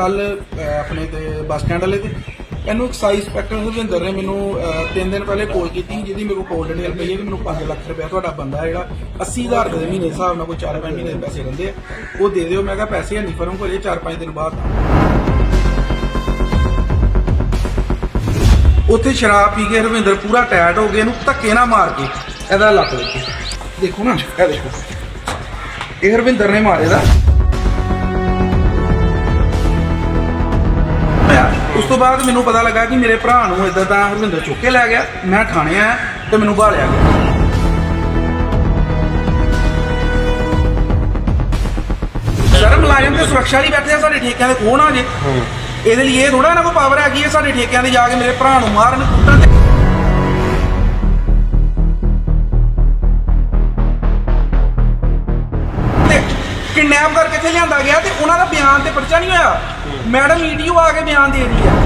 ਕੱਲ ਆਪਣੇ ਤੇ ਬੱਸ ਸਟੈਂਡ ਵਾਲੇ ਤੇ। ਇਹਨੂੰ ਐਕਸਾਈਜ਼ ਇੰਸਪੈਕਟਰ ਹਰਵਿੰਦਰ ਨੇ ਮੈਨੂੰ 3 ਦਿਨ ਪਹਿਲੇ ਕਾਲ ਕੀਤੀ ਜਿਹਦੀ ਮੇਰੇ ਕੋਲ ਕੋਲ ਡਿਟੇਲ ਪਈ ਹੈ ਕਿ ਮੈਨੂੰ 5 ਲੱਖ ਰੁਪਏ ਤੁਹਾਡਾ ਬੰਦਾ ਜਿਹੜਾ 80000 ਰੁਪਏ ਦੇ ਮਹੀਨੇ ਹਿਸਾਬ ਨਾਲ ਕੋਈ 4-5 ਮਹੀਨੇ ਦੇ ਪੈਸੇ ਰਹਿੰਦੇ ਆ। ਉਹ ਦੇ ਦਿਓ। ਮੈਂ ਕਿਹਾ ਪੈਸੇ ਹੈ ਨਹੀਂ ਫਰਮ ਕੋਲ ਇਹ 4-5 ਦਿਨ ਬਾਅਦ। ਉੱਥੇ ਸ਼ਰਾਬ ਪੀ ਕੇ ਹਰਵਿੰਦਰ ਪੂਰਾ ਟਾਇਟ ਹੋ ਗਿਆ। ਇਹਨੂੰ ਧੱਕੇ ਨਾ ਮਾਰ ਕੇ ਇਹਦਾ ਲੱਕ ਦੇਖੋ ਦੇਖੋ ਨਾ, ਇਹ ਦੇਖੋ। ਇਹ ਹਰਵਿੰਦਰ ਨੇ ਮਾਰੇ ਦਾ ਉਸ ਤੋਂ ਬਾਅਦ ਮੈਨੂੰ ਪਤਾ ਲੱਗਾ ਕਿ ਮੇਰੇ ਭਰਾ ਨੂੰ ਇਦਾਂ ਤਾਂ ਹਰਵਿੰਦਰ ਚੁੱਕ ਕੇ ਲੈ ਗਿਆ। ਮੈਂ ਥਾਣੇ ਆਇਆ ਤੇ ਮੈਨੂੰ ਭਾਲਿਆ ਗਿਆ। ਸਰ ਮੁਲਾਜ਼ਮ ਤੇ ਸੁਰੱਖਿਆ ਲਈ ਬੈਠੇ ਆ ਸਾਡੇ ਠੇਕਿਆਂ ਦੇ ਕੋਣ ਆ ਜੇ? ਇਹਦੇ ਲਈ ਇਹ ਥੋੜਾ ਇਹਨਾਂ ਕੋਲ ਪਾਵਰ ਹੈਗੀ ਹੈ ਸਾਡੇ ਠੇਕਿਆਂ ਦੇ ਜਾ ਕੇ ਮੇਰੇ ਭਰਾ ਨੂੰ ਮਾਰਨ ਕੁੱਟਣ ਤੇ ਤੇ ਕਿਡਨੈਪ ਕਰਕੇ ਇੱਥੇ ਲਿਆਂਦਾ ਗਿਆ ਤੇ ਉਹਨਾਂ ਦਾ ਬਿਆਨ ਤੇ ਪਰਚਾ ਨਹੀਂ ਹੋਇਆ। ਮੈਡਮ ਈਡੀਓ ਆ ਕੇ ਬਿਆਨ ਦੇ ਰਹੀ ਹੈ।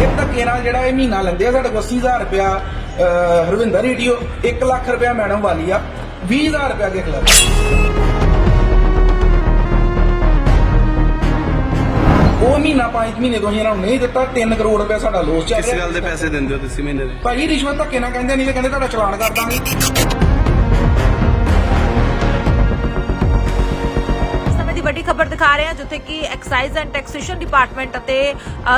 ਇਹ ਧੱਕੇ ਨਾਲ ਜਿਹੜਾ ਇਹ ਮਹੀਨਾ ਲੈਂਦੇ ਆ ਸਾਡੇ ਕੋਲ 80000 ਰੁਪਇਆ ਅਹ, ਹਰਵਿੰਦਰ ਈਡੀਓ 1 ਲੱਖ ਰੁਪਇਆ ਮੈਡਮ ਵਾਲੀ ਆ 20000 ਰੁਪਇਆ ਦੇ ਖਿਲਾਫ ਉਹ ਮਹੀਨਾ 5 ਮਹੀਨੇ ਤੋਂ ਅਸੀਂ ਇਹਨਾਂ ਨੂੰ ਨਹੀਂ ਦਿੱਤਾ 3 ਕਰੋੜ ਰੁਪਇਆ ਸਾਡਾ ਲੋਸ ਚੱਲ ਕਿਸ ਰਿਹਾ। ਗੱਲ ਦੇ ਪੈਸੇ ਦਿੰਦੇ ਹੋ ਤੁਸੀਂ ਮਹੀਨੇ ਦੇ? ਭਾਈ ਰਿਸ਼ਵਤ ਧੱਕੇ ਨਾਲ ਕਹਿੰਦੇ ਨਹੀਂ ਤੇ ਕਹਿੰਦੇ ਤੁਹਾਡਾ ਚਲਾਨ ਕਰ ਦਾਂਗੇ। ਵੱਡੀ ਖਬਰ ਦਿਖਾ ਰਹੇ ਹਾਂ, ਜਿੱਥੇ ਕਿ ਐਕਸਾਈਜ਼ ਐਂਡ ਟੈਕਸੇਸ਼ਨ ਡਿਪਾਰਟਮੈਂਟ ਅਤੇ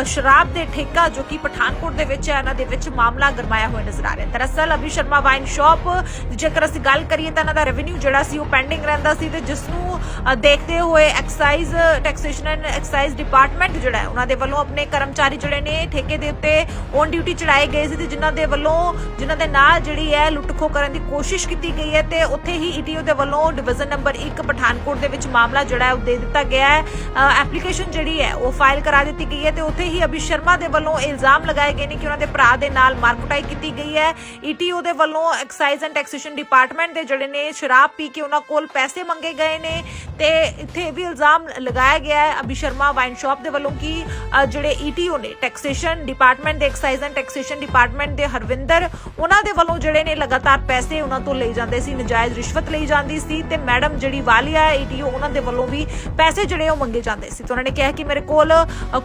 ਸ਼ਰਾਬ ਦੇ ਠੇਕਾ ਜੋ ਕਿ ਪਠਾਨਕੋਟ ਦੇ ਵਿੱਚ ਹੈ, ਇਹਨਾਂ ਦੇ ਵਿੱਚ ਮਾਮਲਾ ਗਰਮਾਇਆ ਹੋਇਆ ਨਜ਼ਰ ਆ ਰਿਹਾ ਹੈ। ਦਰਅਸਲ ਅਭੀ ਸ਼ਰਮਾ ਵਾਈਨ ਸ਼ਾਪ ਜੇਕਰ ਅਸੀਂ ਗੱਲ ਕਰੀਏ ਤਾਂ ਇਹਨਾਂ ਦਾ ਰੈਵਨਿਊ ਜਿਹੜਾ ਸੀ ਉਹ ਪੈਂਡਿੰਗ ਰਹਿੰਦਾ ਸੀ ਤੇ ਜਿਸ ਨੂੰ ਦੇਖਦੇ ਹੋਏ excise taxation and excise department ਜਿਹੜਾ ਹੈ, ਉਹਨਾਂ ਦੇ ਵੱਲੋਂ ਆਪਣੇ ਕਰਮਚਾਰੀ ਜਿਹੜੇ ਨੇ ਠੇਕੇ ਦੇ ਉੱਤੇ ਔਨ ਡਿਊਟੀ ਚੜਾਏ ਗਏ ਸੀ ਤੇ ਜਿਨ੍ਹਾਂ ਦੇ ਵੱਲੋਂ, ਜਿਨ੍ਹਾਂ ਦੇ ਨਾਲ ਜਿਹੜੀ ਹੈ ਲੁੱਟਖੋ ਕਰਨ ਦੀ ਕੋਸ਼ਿਸ਼ ਕੀਤੀ ਗਈ ਹੈ ਤੇ ਉੱਥੇ ਹੀ ਈਟੀਓ ਦੇ ਵੱਲੋਂ ਡਿਵੀਜ਼ਨ ਨੰਬਰ 1 ਪਠਾਨਕੋਟ ਦੇ ਵਿੱਚ ਮਾਮਲਾ ਜਿਹੜਾ ਹੈ ਉਹ ਦੇ ਦਿੱਤਾ ਗਿਆ ਹੈ। ਐਪਲੀਕੇਸ਼ਨ ਜਿਹੜੀ ਹੈ ਉਹ ਫਾਈਲ ਕਰਾ ਦਿੱਤੀ ਗਈ ਹੈ ਤੇ ਉੱਥੇ ਹੀ ਅਭੀ ਸ਼ਰਮਾ ਦੇ ਵੱਲੋਂ ਇਲਜ਼ਾਮ ਲਗਾਏ ਗਏ ਨੇ ਕਿ ਉਹਨਾਂ ਦੇ ਭਰਾ ਦੇ ਨਾਲ ਮਾਰਕੁਟਾਈ ਕੀਤੀ ਗਈ ਹੈ। ਈਟੀਓ ਦੇ ਵੱਲੋਂ ਐਕਸਾਈਜ਼ ਐਂਡ ਟੈਕਸੇਸ਼ਨ ਡਿਪਾਰਟਮੈਂਟ ਦੇ ਜਿਹੜੇ ਨੇ ਸ਼ਰਾਬ ਪੀ ਕੇ ਉਹਨਾਂ ਕੋਲ ਪੈਸੇ ਮੰਗੇ ਗਏ ਨੇ ਤੇ ਇੱਥੇ ਵੀ ਇਲਜ਼ਾਮ ਲਗਾਇਆ ਗਿਆ ਹੈ ਅਭੀ ਸ਼ਰਮਾ ਵਾਈਨ ਸ਼ਾਪ ਦੇ ਵੱਲੋਂ ਕਿ ਅ, ਜਿਹੜੇ ਈਟੀਓ ਨੇ ਟੈਕਸੇਸ਼ਨ ਡਿਪਾਰਟਮੈਂਟ ਦੇ ਐਕਸਾਈਜ਼ ਐਂਡ ਟੈਕਸੇਸ਼ਨ ਡਿਪਾਰਟਮੈਂਟ ਦੇ ਹਰਵਿੰਦਰ ਉਹਨਾਂ ਦੇ ਵੱਲੋਂ ਜਿਹੜੇ ਨੇ ਲਗਾਤਾਰ ਪੈਸੇ ਉਹਨਾਂ ਤੋਂ ਲਈ ਜਾਂਦੇ ਸੀ ਨਜਾਇਜ਼ ਰਿਸ਼ਵਤ ਲਈ ਜਾਂਦੀ ਸੀ ਤੇ ਮੈਡਮ ਜਿਹੜੀ ਵਾਲੀਆ ਈਟੀਓ ਉਹਨਾਂ ਦੇ ਵੱਲੋਂ ਵੀ ਪੈਸੇ ਜਿਹੜੇ ਉਹ ਮੰਗੇ ਜਾਂਦੇ ਸੀ ਤੇ ਉਹਨਾਂ ਨੇ ਕਿਹਾ ਕਿ ਮੇਰੇ ਕੋਲ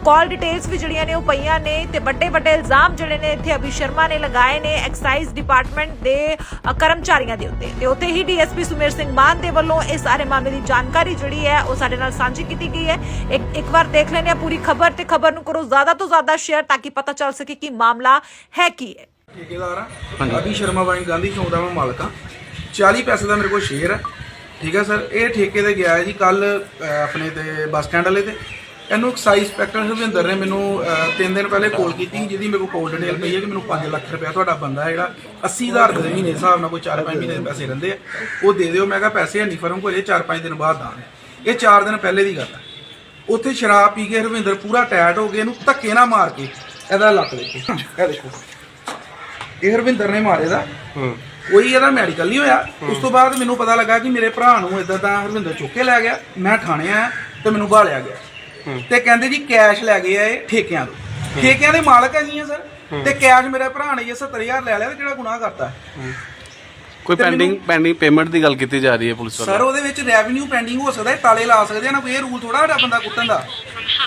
ਕਾਲ ਡਿਟੇਲਸ ਵੀ ਜਿਹੜੀਆਂ ਨੇ ਉਹ ਪਈਆਂ ਨੇ ਤੇ ਵੱਡੇ ਵੱਡੇ ਇਲਜ਼ਾਮ ਜਿਹੜੇ ਨੇ ਇੱਥੇ ਅਭੀ ਸ਼ਰਮਾ ਨੇ ਲਗਾਏ ਨੇ ਐਕਸਾਈਜ਼ ਡਿਪਾਰਟਮੈਂਟ ਦੇ ਕਰਮਚਾਰੀਆਂ ਦੇ ਉੱਤੇ। ਤੇ ਉੱਥੇ ਹੀ ਡੀਐਸਪੀ ਸੁਮੇਰ ਸਿੰਘ ਮਾਨ ਦੇ ਵੱਲੋਂ ਇਸ ਸਾਰੇ ਮਾਮਲੇ ਦੀ ਜਾਣਕਾਰੀ ਜਿਹੜੀ ਹੈ ਉਹ ਸਾਡੇ ਨਾਲ ਸਾਂਝੀ ਕੀਤੀ ਗਈ ਹੈ। ਇੱਕ ਇੱਕ ਵਾਰ ਦੇਖ ਲੈਂਦੇ ਆ ਪੂਰੀ ਖਬਰ ਤੇ ਖਬਰ ਨੂੰ ਕਰੋ ਜ਼ਿਆਦਾ ਤੋਂ ਜ਼ਿਆਦਾ ਸ਼ੇਅਰ ਤਾਂ ਕਿ ਪਤਾ ਚੱਲ ਸਕੇ ਕਿ ਮਾਮਲਾ ਹੈ ਕੀ ਹੈ। ਠੇਕੇਦਾਰ ਆ ਅਭੀ ਸ਼ਰਮਾ ਵਾਈਨ ਗਾਂਧੀ ਚੌਂਕ ਦਾ ਮੈਂ ਮਾਲਕ ਆ 40 ਪੈਸੇ ਦਾ ਮੇਰੇ ਕੋਲ ਸ਼ੇਅਰ ਹੈ। ਠੀਕ ਹੈ ਸਰ, ਇਹ ਠੇਕੇ ਤੇ ਗਿਆ ਹੈ ਜੀ ਕੱਲ ਆਪਣੇ ਤੇ ਬੱਸ ਸਟੈਂਡ ਵਾਲੇ ਤੇ। ਇਹਨੂੰ ਐਕਸਾਈਜ਼ ਇੰਸਪੈਕਟਰ ਹਰਵਿੰਦਰ ਨੇ ਮੈਨੂੰ 3 ਦਿਨ ਪਹਿਲੇ ਕਾਲ ਕੀਤੀ ਜਿਹਦੀ ਮੇਰੇ ਕੋਲ ਕੋਲ ਡਿਟੇਲ ਪਈ ਹੈ ਕਿ ਮੈਨੂੰ 5 ਲੱਖ ਰੁਪਇਆ ਤੁਹਾਡਾ ਬੰਦਾ ਜਿਹੜਾ 80000 ਰੁਪਏ ਦੇ ਮਹੀਨੇ ਹਿਸਾਬ ਨਾਲ ਕੋਈ 4-5 ਮਹੀਨੇ ਦੇ ਪੈਸੇ ਰਹਿੰਦੇ ਆ। ਉਹ ਦੇ ਦਿਓ, ਮੈਂ ਕਿਹਾ ਪੈਸੇ ਹੈ ਨਹੀਂ ਫਰਮ ਕੋਲ 4-5 ਦਿਨ ਬਾਅਦ ਦਾਂਗੇ ਇਹ 4 ਦਿਨ ਪਹਿਲੇ ਦੀ ਗੱਲ ਹੈ ਉੱਥੇ ਸ਼ਰਾਬ ਪੀ ਕੇ ਹਰਵਿੰਦਰ ਪੂਰਾ ਟਾਇਟ ਹੋ ਗਿਆ ਇਹਨੂੰ ਧੱਕੇ ਨਾ ਮਾਰ ਕੇ ਇਹਦਾ ਲੱਕ ਦੇਖੋ ਇਹ ਦੇਖੋ। ਇਹ ਹਰਵਿੰਦਰ ਨੇ ਮਾਰੇ ਦਾ। ਕੋਈ ਇਹਦਾ ਮੈਡੀਕਲ ਨਹੀਂ ਹੋਇਆ। ਉਸ ਤੋਂ ਬਾਅਦ ਮੈਨੂੰ ਪਤਾ ਲੱਗਾ ਕਿ ਮੇਰੇ ਭਰਾ ਨੂੰ ਇਦਾਂ ਤਾਂ ਹਰਵਿੰਦਰ ਚੁੱਕ ਕੇ ਲੈ ਗਿਆ। ਮੈਂ ਥਾਣੇ ਆਇਆ ਤੇ ਮੈਨੂੰ ਭਾਲਿਆ ਗਿਆ। ਤੇ ਕਹਿੰਦੇ ਜੀ ਕੈਸ਼ ਲੈ ਗਏ ਆ ਇਹ ਠੇਕਿਆਂ ਤੋਂ। ਠੇਕਿਆਂ ਦੇ ਮਾਲਕ ਹੈਗੀ ਆ ਸਰ। ਤੇ ਕੈਸ਼ ਮੇਰੇ ਭਰਾ ਨੇ ਇਹ 70000 ਲੈ ਲਿਆ ਤੇ ਕਿਹੜਾ ਗੁਨਾਹ ਕਰਤਾ। ਕੋਈ ਪੈਂਡਿੰਗ ਪੈਂਡਿੰਗ ਪੇਮੈਂਟ ਦੀ ਗੱਲ ਕੀਤੀ ਜਾ ਰਹੀ ਹੈ ਪੁਲਿਸ ਸਰ ਵੱਲੋਂ ਉਹਦੇ ਵਿੱਚ ਰੈਵਨਿਊ ਪੈਂਡਿੰਗ ਹੋ ਸਕਦਾ ਹੈ ਤਾਲੇ ਲਾ ਸਕਦੇ ਆ ਨਾ ਕੋਈ ਇਹ ਰੂਲ ਥੋੜਾ ਸਾਡਾ ਬੰਦਾ ਕੁੱਟਣ ਦਾ।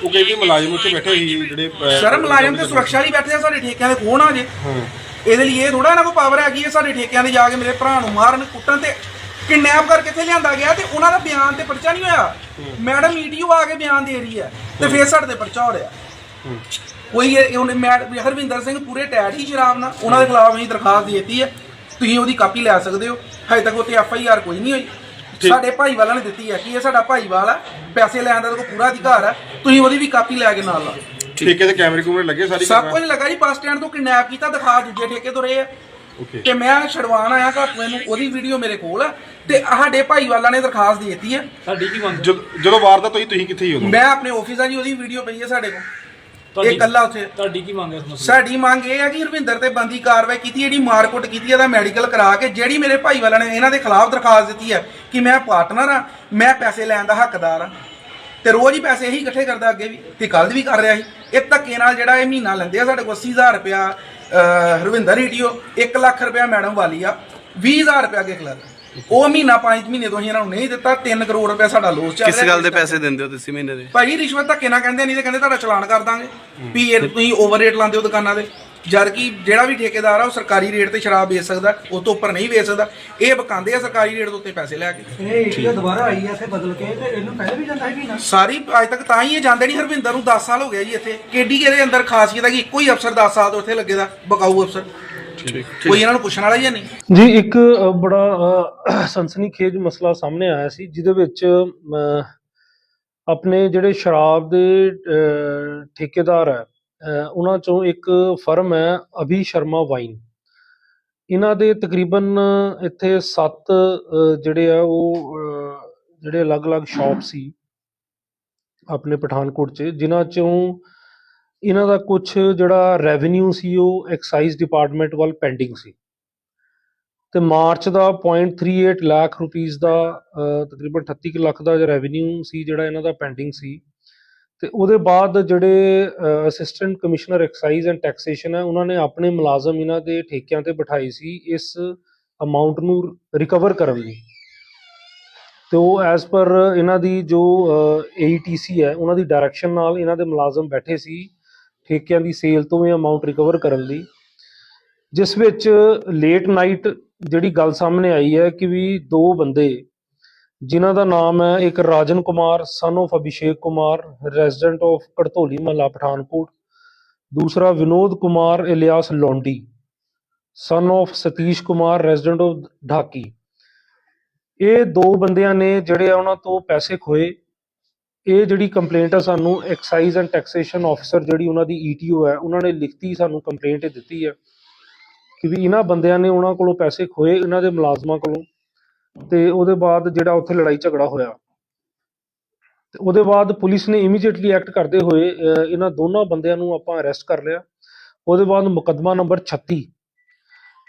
ਉਹ ਕਹਿੰਦੇ ਮੁਲਾਜ਼ਮ ਉੱਥੇ ਬੈਠੇ ਸੀ ਜਿਹੜੇ ਸਰ ਮੁਲਾਜ਼ਮ ਤੇ ਸੁਰੱਖਿਆ ਲਈ ਬੈਠੇ ਆ ਸਾਡੇ ਠੇਕਿਆਂ ਦੇ ਕੋਣ ਆ ਜੇ। ਇਹਦੇ ਲਈ ਇਹ ਥੋੜਾ ਇਹਨਾਂ ਕੋਲ ਪਾਵਰ ਹੈਗੀ ਹੈ ਸਾਡੇ ਠੇਕਿਆਂ ਦੇ ਜਾ ਕੇ ਮੇਰੇ ਭਰਾ ਨੂੰ ਮਾਰਨ ਕੁੱਟਣ ਤੇ ਕਿਡਨੈਪ ਕਰਕੇ ਇੱਥੇ ਲਿਆਂਦਾ ਗਿਆ ਤੇ ਉਹਨਾਂ ਦਾ ਬਿਆਨ ਤੇ ਪਰਚਾ ਨਹੀਂ ਹੋਇਆ। ਮੈਡਮ ਈਡੀਓ ਆ ਕੇ ਬਿਆਨ ਦੇ ਰਹੀ ਹੈ ਤੇ ਫੇਰ ਸਾਡੇ ਤੇ ਪਰਚਾ ਹੋ ਰਿਹਾ। ਕੋਈ ਇਹ- ਉਹਨੇ ਮੈਡ ਹਰਵਿੰਦਰ ਸਿੰਘ ਪੂਰੇ ਟੈਟ ਹੀ ਸ਼ਰਾਬ ਨਾਲ ਉਹਨਾਂ ਦੇ ਖਿਲਾਫ ਅਸੀਂ ਦਰਖਾਸਤ ਦਿੱਤੀ ਹੈ। ਤੁਸੀਂ ਉਹਦੀ ਕਾਪੀ ਲੈ ਸਕਦੇ ਹੋ। ਹਜੇ ਤੱਕ ਉੱਤੇ ਐਫ ਆਈ ਆਰ ਕੋਈ ਨਹੀਂ ਹੋਈ। ਸਾਡੇ ਭਾਈਵਾਲਾ ਨੇ ਦਿੱਤੀ ਹੈ ਕਿ ਇਹ ਸਾਡਾ ਭਾਈਵਾਲ ਹੈ ਪੈਸੇ ਲੈਣ ਦਾ ਕੋਲ ਪੂਰਾ ਅਧਿਕਾਰ ਹੈ। ਤੁਸੀਂ ਉਹਦੀ ਵੀ ਕਾਪੀ ਲੈ ਕੇ ਨਾਲ ਲਾਓ ਠੇਕੇ ਦੇ ਕੈਮਰੇ ਕੂਮਰੇ ਲੱਗੇ ਸਾਰੀ ਸਭ ਕੁਝ ਲੱਗਾ ਜੀ ਬੱਸ ਸਟੈਂਡ ਤੋਂ ਕਿਡਨੈਪ ਕੀਤਾ ਦਿਖਾ ਦੂਜੇ ਠੇਕੇ ਤੋਂ ਰਹੇ ਆ। ਓਕੇ ਤੇ ਮੈਂ ਛਡਵਾਣ ਆਇਆ ਘਰ ਮੈਨੂੰ ਉਹਦੀ ਵੀਡੀਓ ਮੇਰੇ ਕੋਲ ਆ। ਤੇ ਸਾਡੇ ਭਾਈ ਵਾਲਾ ਨੇ ਦਰਖਾਸਤ ਦੇ ਦਿੱਤੀ ਹੈ ਜਦ- ਜਦੋਂ ਵਾਰਦਾਤ ਹੋਈ ਤੁਸੀਂ ਕਿੱਥੇ ਹੀ ਉਦੋਂ? ਮੈਂ ਆਪਣੇ ਆਫਿਸ ਆ ਜੀ ਉਹਦੀ ਵੀਡੀਓ ਪਈ ਹੈ ਸਾਡੇ ਕੋਲ। ਇਹ ਤੁਹਾਡੀ ਕੱਲਾ ਉੱਥੇ। ਤੁਹਾਡੀ ਕੀ ਮੰਗ ਹੈ ਇਸ ਮਸਲੇ ਸਾਡੀ ਮੰਗ ਇਹ ਹੈ ਕਿ ਰਵਿੰਦਰ ਤੇ ਬੰਦੀ ਕਾਰਵਾਈ ਕੀਤੀ ਜਿਹੜੀ ਮਾਰਕੁੱਟ ਕੀਤੀ ਇਹਦਾ ਮੈਡੀਕਲ ਕਰਾ ਕੇ ਜਿਹੜੀ ਮੇਰੇ ਭਾਈ ਵਾਲਾ ਨੇ ਇਹਨਾਂ ਦੇ ਖਿਲਾਫ ਦਰਖਾਸਤ ਦਿੱਤੀ ਹੈ ਕਿ ਮੈਂ ਪਾਰਟਨਰ ਆ ਮੈਂ ਪੈਸੇ ਲੈਣ ਦਾ ਹੱਕਦਾਰ ਆ। ਤੇ ਰੋਜ਼ ਹੀ ਪੈਸੇ ਇਹੀ ਇਕੱਠੇ ਕਰਦਾ ਅੱਗੇ ਵੀ ਤੇ ਕੱਲ ਵੀ ਕਰ ਰਿਹਾ ਸੀ। ਇਹ ਧੱਕੇ ਨਾਲ ਜਿਹੜਾ ਇਹ ਮਹੀਨਾ ਲੈਂਦੇ ਆ ਸਾਡੇ ਕੋਲ 80000 ਰੁਪਇਆ ਅਹ, ਹਰਵਿੰਦਰ ਈਟੀਓ 1 ਲੱਖ ਰੁਪਇਆ ਮੈਡਮ ਵਾਲੀ ਆ 20000 ਰੁਪਇਆ ਅੱਗੇ ਖਿਲਾ ਉਹ ਮਹੀਨਾ 5 ਮਹੀਨੇ ਤੋਂ ਅਸੀਂ ਇਹਨਾਂ ਨੂੰ ਨਹੀਂ ਦਿੱਤਾ 3 ਕਰੋੜ ਰੁਪਏ ਸਾਡਾ ਲੋਸ ਚੱਲ ਕਿਸ ਰਿਹਾ ਗੱਲ ਦੇ ਪੈਸੇ ਦਿੰਦੇ ਹੋ ਤੁਸੀਂ ਮਹੀਨੇ ਦੇ? ਭਾਈ ਰਿਸ਼ਵਤ ਧੱਕੇ ਨਾ ਕਹਿੰਦੇ ਨਹੀਂ ਤੇ ਕਹਿੰਦੇ ਤੁਹਾਡਾ ਚਲਾਨ ਕਰ ਦਾਂਗੇ। ਵੀ ਇਹ ਤੁਸੀਂ ਓਵਰ ਰੇਟ ਲਾਉਂਦੇ ਹੋ ਦੁਕਾਨਾਂ ਦੇ। ਜਦ ਕਿ ਜਿਹੜਾ ਵੀ ਠੇਕੇਦਾਰ ਆ ਉਹ ਸਰਕਾਰੀ ਰੇਟ ਤੇ ਸ਼ਰਾਬ ਵੇਚ ਸਕਦਾ ਉਹ ਤੋਂ ਉੱਪਰ ਨਹੀਂ ਵੇਚ ਸਕਦਾ। ਇਹ ਬਕਾਉਂਦੇ ਆ ਸਰਕਾਰੀ ਰੇਟ ਦੇ ਉੱਤੇ ਪੈਸੇ ਲੈ ਕੇ। ਇਹ ਏਟੀਆ ਦੁਬਾਰਾ ਆਈ ਹੈ ਇੱਥੇ ਬਦਲ ਕੇ ਤੇ ਇਹਨੂੰ ਪਹਿਲੇ ਵੀ ਜਾਂਦਾ ਹੈ ਮਹੀਨਾ? ਸਾਰੀ ਅੱਜ ਤੱਕ ਤਾਂ ਹੀ ਇਹ ਜਾਂਦੇ ਨਹੀਂ ਹਰਵਿੰਦਰ ਨੂੰ 10 ਸਾਲ ਹੋ ਗਏ ਜੀ ਇੱਥੇ। ਕਿੱਡੀ ਇਹਦੇ ਅੰਦਰ ਖਾਸੀਅਤ ਹੈ ਕਿ ਇੱਕੋ ਹੀ ਅਫਸਰ 10 ਸਾਲ ਤੋਂ ਇੱਥੇ ਲੱਗੇ ਦਾ ਬਕਾਊ ਅਫਸਰ। ਕੋਈ ਇਹਨਾਂ ਨੂੰ ਪੁੱਛਣ ਵਾਲਾ ਹੀ ਹੈ ਨਹੀਂ। ਜੀ ਇੱਕ ਅ, ਬੜਾ ਅ, ਸਨਸਨੀਖੇਜ ਮਸਲਾ ਸਾਹਮਣੇ ਆਇਆ ਸੀ ਜਿਹਦੇ ਵਿੱਚ ਅ, ਆਪਣੇ ਜਿਹੜੇ ਸ਼ਰਾਬ ਦੇ ਅ, ਠੇਕੇਦਾਰ ਹੈ ਉਹਨਾਂ ਚੋਂ ਇੱਕ ਫਰਮ ਹੈ ਅਭੀ ਸ਼ਰਮਾ ਵਾਈਨ। ਇਹਨਾਂ ਦੇ ਤਕਰੀਬਨ ਇੱਥੇ 7 ਜਿਹੜੇ ਆ ਉਹ ਜਿਹੜੇ ਅਲੱਗ-ਅਲੱਗ ਸ਼ਾਪ ਸੀ ਆਪਣੇ ਪਠਾਨਕੋਟ 'ਚ, ਜਿਨ੍ਹਾਂ ਚੋਂ ਇਹਨਾਂ ਦਾ ਕੁਝ ਜਿਹੜਾ ਰੈਵਨਿਊ ਸੀ ਉਹ ਐਕਸਾਈਜ਼ ਡਿਪਾਰਟਮੈਂਟ ਵੱਲ ਪੈਂਡਿੰਗ ਸੀ। ਤੇ ਮਾਰਚ ਦਾ 0.38 ਲੱਖ ਰੁਪੀਸ ਦਾ ਤਕਰੀਬਨ 38 ਕੁ ਲੱਖ ਦਾ ਰੈਵਨਿਊ ਸੀ ਜਿਹੜਾ ਇਹਨਾਂ ਦਾ ਪੈਂਡਿੰਗ ਸੀ। ਤੇ ਉਹਦੇ ਬਾਅਦ ਜਿਹੜੇ assistant commissioner excise and taxation ਹੈ, ਉਹਨਾਂ ਨੇ ਆਪਣੇ ਮੁਲਾਜ਼ਮ ਇਹਨਾਂ ਦੇ ਠੇਕਿਆਂ ਤੇ ਬਿਠਾਈ ਸੀ ਇਸ ਅਮਾਉਂਟ ਨੂੰ ਰਿਕਵਰ ਕਰਨ ਲਈ। ਤੇ ਉਹ ਐਸ ਪਰ ਇਹਨਾਂ ਦੀ ਜੋ ਏਟੀਸੀ ਹੈ, ਉਹਨਾਂ ਦੀ ਡਾਇਰੈਕਸ਼ਨ ਨਾਲ ਇਹਨਾਂ ਦੇ ਮੁਲਾਜ਼ਮ ਬੈਠੇ ਸੀ ਠੇਕਿਆਂ ਦੀ ਸੇਲ ਤੋਂ ਇਹ ਅਮਾਉਂਟ ਰਿਕਵਰ ਕਰਨ ਲਈ। ਜਿਸ ਵਿੱਚ ਲੇਟ ਨਾਈਟ ਜਿਹੜੀ ਗੱਲ ਸਾਹਮਣੇ ਆਈ ਹੈ ਕਿ ਵੀ ਦੋ ਬੰਦੇ ਜਿਨ੍ਹਾਂ ਦਾ ਨਾਮ ਹੈ ਇੱਕ Rajan Kumar son of Abhishek Kumar resident of Kartoli ਮਹੱਲਾ ਪਠਾਨਕੋਟ, ਦੂਸਰਾ Vinod Kumar alias Londi son of Satish Kumar resident of Dhaki. ਇਹ ਦੋ ਬੰਦਿਆਂ ਨੇ ਜਿਹੜੇ ਆ ਉਹਨਾਂ ਤੋਂ ਪੈਸੇ ਖੋਏ। ਇਹ ਜਿਹੜੀ ਕੰਪਲੇਂਟ ਆ ਸਾਨੂੰ ਐਕਸਾਈਜ਼ ਐਂਡ ਟੈਕਸੇਸ਼ਨ ਆਫੀਸਰ ਜਿਹੜੀ ਉਹਨਾਂ ਦੀ ਈਟੀਓ ਹੈ, ਉਹਨਾਂ ਨੇ ਲਿਖਤੀ ਸਾਨੂੰ ਕੰਪਲੇਂਟ ਦਿੱਤੀ ਹੈ ਕਿ ਵੀ ਇਹਨਾਂ ਬੰਦਿਆਂ ਨੇ ਉਹਨਾਂ ਕੋਲੋਂ ਪੈਸੇ ਖੋਏ, ਇਹਨਾਂ ਦੇ ਮੁਲਾਜ਼ਮਾਂ ਕੋਲੋਂ। ਤੇ ਉਹਦੇ ਬਾਅਦ ਜਿਹੜਾ ਉੱਥੇ ਲੜਾਈ ਝਗੜਾ ਹੋਇਆ। ਤੇ ਉਹਦੇ ਬਾਅਦ ਪੁਲਿਸ ਨੇ ਇਮੀਡੀਏਟਲੀ ਐਕਟ ਕਰਦੇ ਹੋਏ ਅਹ, ਇਹਨਾਂ ਦੋਨਾਂ ਬੰਦਿਆਂ ਨੂੰ ਆਪਾਂ ਅਰੈਸਟ ਕਰ ਲਿਆ। ਉਹਦੇ ਬਾਅਦ ਮੁਕੱਦਮਾ ਨੰਬਰ 36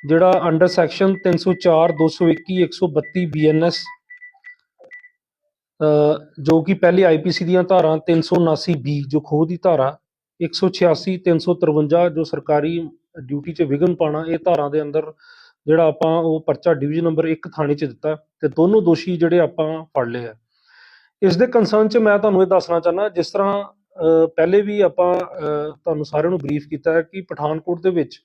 ਜਿਹੜਾ ਅੰਡਰ ਸੈਕਸ਼ਨ 304 221 132 ਬੀਐਨਐਸ ਜੋ ਕਿ ਪਹਿਲੇ ਆਈਪੀਸੀ ਦੀਆਂ ਧਾਰਾਂ 379 ਬੀ ਜੋ ਖੋਹ ਦੀ ਧਾਰਾ 186 353 ਜੋ ਸਰਕਾਰੀ ਡਿਊਟੀ 'ਚ ਵਿਘਨ ਪਾਣਾ ਇਹ ਧਾਰਾਂ ਦੇ ਅੰਦਰ ਜਿਹੜਾ ਆਪਾਂ ਉਹ ਪਰਚਾ ਡਿਵੀਜ਼ਨ ਨੰਬਰ 1 ਥਾਣੇ 'ਚ ਦਿੱਤਾ ਤੇ ਦੋਨੋਂ ਦੋਸ਼ੀ ਜਿਹੜੇ ਆਪਾਂ ਫੜ ਲਏ ਆ। ਇਸ ਦੇ ਕੰਸਰਨ 'ਚ ਮੈਂ ਤੁਹਾਨੂੰ ਇਹ ਦੱਸਣਾ ਚਾਹਨਾ ਜਿਸ ਤਰ੍ਹਾਂ ਪਹਿਲੇ ਵੀ ਆਪਾਂ ਤੁਹਾਨੂੰ ਸਾਰਿਆਂ ਨੂੰ ਬਰੀਫ ਕੀਤਾ ਹੈ ਕਿ ਪਠਾਨਕੋਟ ਦੇ ਵਿੱਚ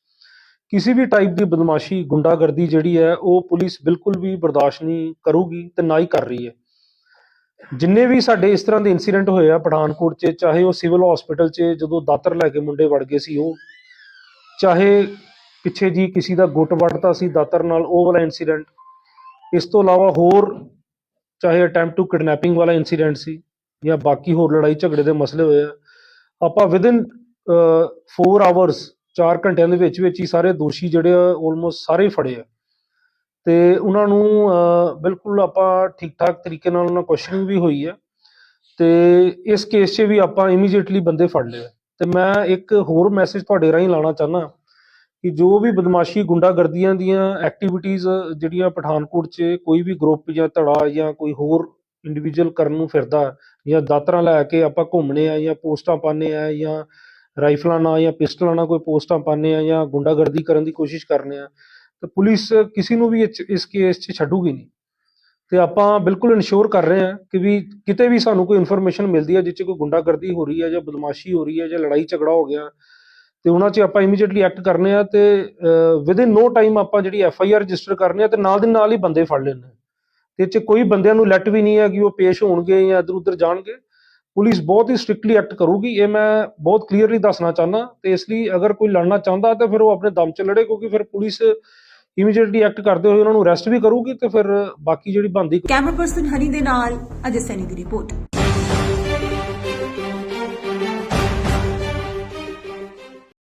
ਕਿਸੇ ਵੀ ਟਾਈਪ ਦੀ ਬਦਮਾਸ਼ੀ, ਗੁੰਡਾਗਰਦੀ ਜਿਹੜੀ ਹੈ, ਉਹ ਪੁਲਿਸ ਬਿਲਕੁਲ ਵੀ ਬਰਦਾਸ਼ਤ ਨਹੀਂ ਕਰੂਗੀ ਤੇ ਨਾ ਹੀ ਕਰ ਰਹੀ ਹੈ। ਜਿੰਨੇ ਵੀ ਸਾਡੇ ਇਸ ਤਰ੍ਹਾਂ ਦੇ ਇਨਸੀਡੈਂਟ ਹੋਏ ਆ ਪਠਾਨਕੋਟ 'ਚ, ਚਾਹੇ ਉਹ ਸਿਵਲ ਹਸਪੀਟਲ 'ਚ ਜਦੋਂ ਦਾਤਰ ਲੈ ਕੇ ਮੁੰਡੇ ਵੜ ਗਏ ਸੀ ਉਹ, ਚਾਹੇ ਪਿੱਛੇ ਜੀ ਕਿਸੇ ਦਾ ਗੁੱਟ ਵੱਢਤਾ ਸੀ ਦਾਤਰ ਨਾਲ ਉਹ ਵਾਲਾ ਇਨਸੀਡੈਂਟ ਇਸ ਤੋਂ ਇਲਾਵਾ ਹੋਰ ਚਾਹੇ ਅਟੈਂਪਟ ਟੂ ਕਿਡਨੈਪਿੰਗ ਵਾਲਾ ਇਨਸੀਡੈਂਟ ਸੀ ਜਾਂ ਬਾਕੀ ਹੋਰ ਲੜਾਈ ਝਗੜੇ ਦੇ ਮਸਲੇ ਹੋਏ ਆ। ਆਪਾਂ ਵਿਦਿਨ 4 ਆਵਰਸ 4 ਘੰਟਿਆਂ ਦੇ ਵਿੱਚ ਵਿੱਚ ਹੀ ਸਾਰੇ ਦੋਸ਼ੀ ਜਿਹੜੇ ਆ ਆਲਮੋਸਟ ਸਾਰੇ ਫੜੇ ਆ। ਤੇ ਉਹਨਾਂ ਨੂੰ ਬਿਲਕੁਲ ਆਪਾਂ ਠੀਕ ਠਾਕ ਤਰੀਕੇ ਨਾਲ ਉਹਨਾਂ ਕੁਐਸਚਨਿੰਗ ਵੀ ਹੋਈ ਹੈ ਤੇ ਇਸ ਕੇਸ 'ਚ ਵੀ ਆਪਾਂ ਇਮੀਡੀਏਟਲੀ ਬੰਦੇ ਫੜ ਲਏ ਆ। ਤੇ ਮੈਂ ਇੱਕ ਹੋਰ ਮੈਸੇਜ ਤੁਹਾਡੇ ਰਾਹੀਂ ਲਾਣਾ ਚਾਹਨਾ ਕਿ ਜੋ ਵੀ ਬਦਮਾਸ਼ੀ ਗੁੰਡਾਗਰਦੀਆਂ ਦੀਆਂ ਐਕਟੀਵਿਟੀਆਂ ਜਿਹੜੀਆਂ ਪਠਾਨਕੋਟ 'ਚ ਕੋਈ ਵੀ ਗਰੁੱਪ ਜਾਂ ਧੜਾ ਜਾਂ ਕੋਈ ਹੋਰ ਇੰਡੀਵਿਜੂਅਲ ਕਰਨ ਨੂੰ ਫਿਰਦਾ, ਜਾਂ ਦਾਤਰਾਂ ਲੈ ਕੇ ਆਪਾਂ ਘੁੰਮਣੇ ਆ ਜਾਂ ਪੋਸਟਾਂ ਪਾਣੇ ਆ ਜਾਂ ਰਾਈਫਲਾਂ ਨਾਲ ਜਾਂ ਪਿਸਟਲਾਂ ਨਾਲ ਕੋਈ ਪੋਸਟਾਂ ਪਾਣੇ ਆ ਜਾਂ ਗੁੰਡਾਗਰਦੀ ਕਰਨ ਦੀ ਕੋਸ਼ਿਸ਼ ਕਰਨੇ ਆ, ਤਾਂ ਪੁਲਿਸ ਕਿਸੇ ਨੂੰ ਵੀ ਇਸ ਕੇਸ 'ਚ ਛੱਡੂਗੀ ਨਹੀਂ। ਤੇ ਆਪਾਂ ਬਿਲਕੁਲ ਇਨਸ਼ੋਰ ਕਰ ਰਹੇ ਹਾਂ ਕਿ ਵੀ ਕਿਤੇ ਵੀ ਸਾਨੂੰ ਕੋਈ ਇਨਫੋਰਮੇਸ਼ਨ ਮਿਲਦੀ ਹੈ ਜਿਸ 'ਚ ਕੋਈ ਗੁੰਡਾਗਰਦੀ ਹੋ ਰਹੀ ਹੈ ਜਾਂ ਬਦਮਾਸ਼ੀ ਹੋ ਰਹੀ ਹੈ ਜਾਂ ਲੜਾਈ ਝਗੜਾ ਹੋ ਗਿਆ ਤੇ ਉਹਨਾਂ 'ਚ ਆਪਾਂ ਇਮੀਡੀਏਟਲੀ ਐਕਟ ਕਰਨੇ ਆ ਤੇ ਵਿਦ ਇਨ ਨੋ ਟਾਈਮ ਆਪਾਂ ਜਿਹੜੀ ਐਫ ਆਈ ਆਰ ਰਜਿਸਟਰ ਕਰਨੇ ਆ ਤੇ ਨਾਲ ਦੀ ਨਾਲ ਹੀ ਬੰਦੇ ਫੜ ਲੈਣੇ ਤੇ ਇਹ 'ਚ ਕੋਈ ਬੰਦਿਆਂ ਨੂੰ ਲੈਟ ਵੀ ਨਹੀਂ ਹੈ ਕਿ ਉਹ ਪੇਸ਼ ਹੋਣਗੇ ਜਾਂ ਇੱਧਰ ਉੱਧਰ ਜਾਣਗੇ। ਪੁਲਿਸ ਬਹੁਤ ਹੀ ਸਟ੍ਰਿਕਟਲੀ ਐਕਟ ਕਰੂਗੀ, ਇਹ ਮੈਂ ਬਹੁਤ ਕਲੀਅਰਲੀ ਦੱਸਣਾ ਚਾਹੁੰਦਾ। ਤੇ ਇਸ ਲਈ ਅਗਰ ਕੋਈ ਲੜਨਾ ਚਾਹੁੰਦਾ ਤਾਂ ਫਿਰ ਉਹ ਆਪਣੇ ਦਮ 'ਚ ਲੜੇ, ਕਿਉਂਕਿ ਫਿਰ ਪੁਲਿਸ ਇਮੀਡੀਏਟਲੀ ਐਕਟ ਕਰਦੇ ਹੋਏ ਉਹਨਾਂ ਨੂੰ ਅਰੈਸਟ ਵੀ ਕਰੂਗੀ ਤੇ ਫਿਰ ਬਾਕੀ ਜਿਹੜੀ ਬਣਦੀ ਕੈਮਰਾ ਪਰਸਨ ਹਨੀ ਦੇ ਨਾਲ, ਅਜੇ ਸੈਨੀ ਦੀ ਰਿਪੋਰਟ